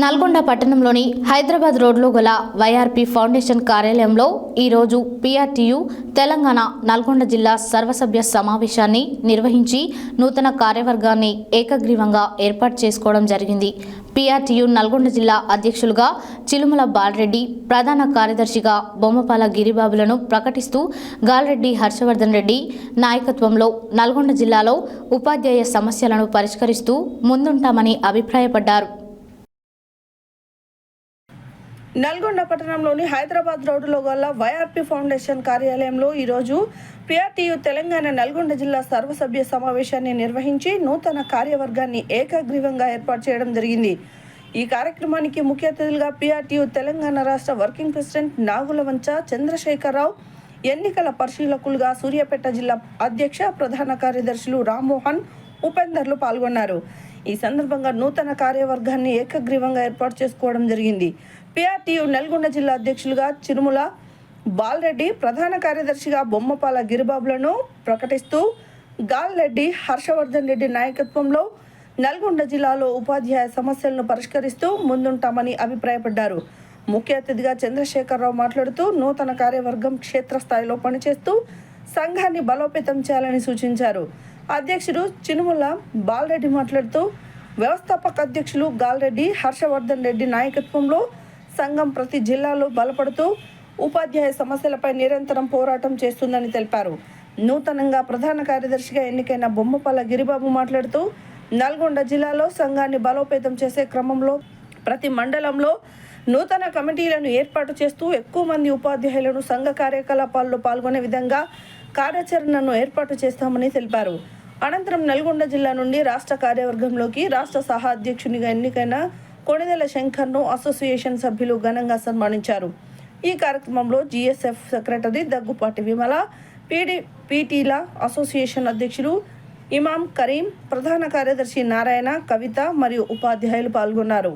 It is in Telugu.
నల్గొండ పట్టణంలోని హైదరాబాద్ రోడ్లో గల వైఆర్పి ఫౌండేషన్ కార్యాలయంలో ఈరోజు పిఆర్టీయు తెలంగాణ నల్గొండ జిల్లా సర్వసభ్య సమావేశాన్ని నిర్వహించి నూతన కార్యవర్గాన్ని ఏకగ్రీవంగా ఏర్పాటు చేసుకోవడం జరిగింది. పీఆర్టీయు నల్గొండ జిల్లా అధ్యక్షులుగా చిలుమల బాలరెడ్డి ప్రధాన కార్యదర్శిగా బొమ్మపాల గిరిబాబులను ప్రకటిస్తూ గాల్రెడ్డి హర్షవర్ధన్ రెడ్డి నాయకత్వంలో నల్గొండ జిల్లాలో ఉపాధ్యాయ సమస్యలను పరిష్కరిస్తూ ముందుంటామని అభిప్రాయపడ్డారు. నల్గొండ పట్టణంలోని హైదరాబాద్ రోడ్డులో గల వైఆర్పీ ఫౌండేషన్ కార్యాలయంలో ఈరోజు పిఆర్టీయు తెలంగాణ నల్గొండ జిల్లా సర్వసభ్య సమావేశాన్ని నిర్వహించి నూతన కార్యవర్గాన్ని ఏకగ్రీవంగా ఏర్పాటు చేయడం జరిగింది. ఈ కార్యక్రమానికి ముఖ్య అతిథులుగా పిఆర్టీయు తెలంగాణ రాష్ట్ర వర్కింగ్ ప్రెసిడెంట్ నాగులవంచ చంద్రశేఖరరావు ఎన్నికల పరిశీలకులుగా సూర్యాపేట జిల్లా అధ్యక్ష ప్రధాన కార్యదర్శులు రామ్మోహన్ ఉపేందర్లు పాల్గొన్నారు. ఈ సందర్భంగా నూతన కార్యవర్గాన్ని ఏకగ్రీవంగా ఏర్పాటు చేసుకోవడం జరిగింది. పిఆర్టీయు నల్గొండ జిల్లా అధ్యక్షులుగా చిరుముల బాలరెడ్డి ప్రధాన కార్యదర్శిగా బొమ్మపాల గిరిబాబులను ప్రకటిస్తూ గాల్రెడ్డి హర్షవర్ధన్ రెడ్డి నాయకత్వంలో నల్గొండ జిల్లాలో ఉపాధ్యాయ సమస్యలను పరిష్కరిస్తూ ముందుంటామని అభిప్రాయపడ్డారు. ముఖ్య అతిథిగా చంద్రశేఖరరావు మాట్లాడుతూ నూతన కార్యవర్గం క్షేత్రస్థాయిలో పనిచేస్తూ సంఘాన్ని బలోపేతం చేయాలని సూచించారు. అధ్యక్షుడు చినుముల బాలరెడ్డి మాట్లాడుతూ వ్యవస్థాపక అధ్యక్షులు గాల్రెడ్డి హర్షవర్ధన్ రెడ్డి నాయకత్వంలో సంఘం ప్రతి జిల్లాలో బలపడుతూ ఉపాధ్యాయ సమస్యలపై నిరంతరం పోరాటం చేస్తుందని తెలిపారు. నూతనంగా ప్రధాన కార్యదర్శిగా ఎన్నికైన బొమ్మపల్ల గిరిబాబు మాట్లాడుతూ నల్గొండ జిల్లాలో సంఘాన్ని బలోపేతం చేసే క్రమంలో ప్రతి మండలంలో నూతన కమిటీలను ఏర్పాటు చేస్తూ ఎక్కువ మంది ఉపాధ్యాయులను సంఘ కార్యకలాపాల్లో పాల్గొనే విధంగా కార్యాచరణను ఏర్పాటు చేస్తామని తెలిపారు. అనంతరం నల్గొండ జిల్లా నుండి రాష్ట్ర కార్యవర్గంలోకి రాష్ట్ర సహా అధ్యక్షునిగా ఎన్నికైన కొణిదెల శంకర్ను అసోసియేషన్ సభ్యులు ఘనంగా సన్మానించారు. ఈ కార్యక్రమంలో GSF secretary Daggubati Vimala PD పీటీల association అధ్యక్షులు ఇమాం కరీం ప్రధాన కార్యదర్శి నారాయణ కవిత మరియు ఉపాధ్యాయులు పాల్గొన్నారు.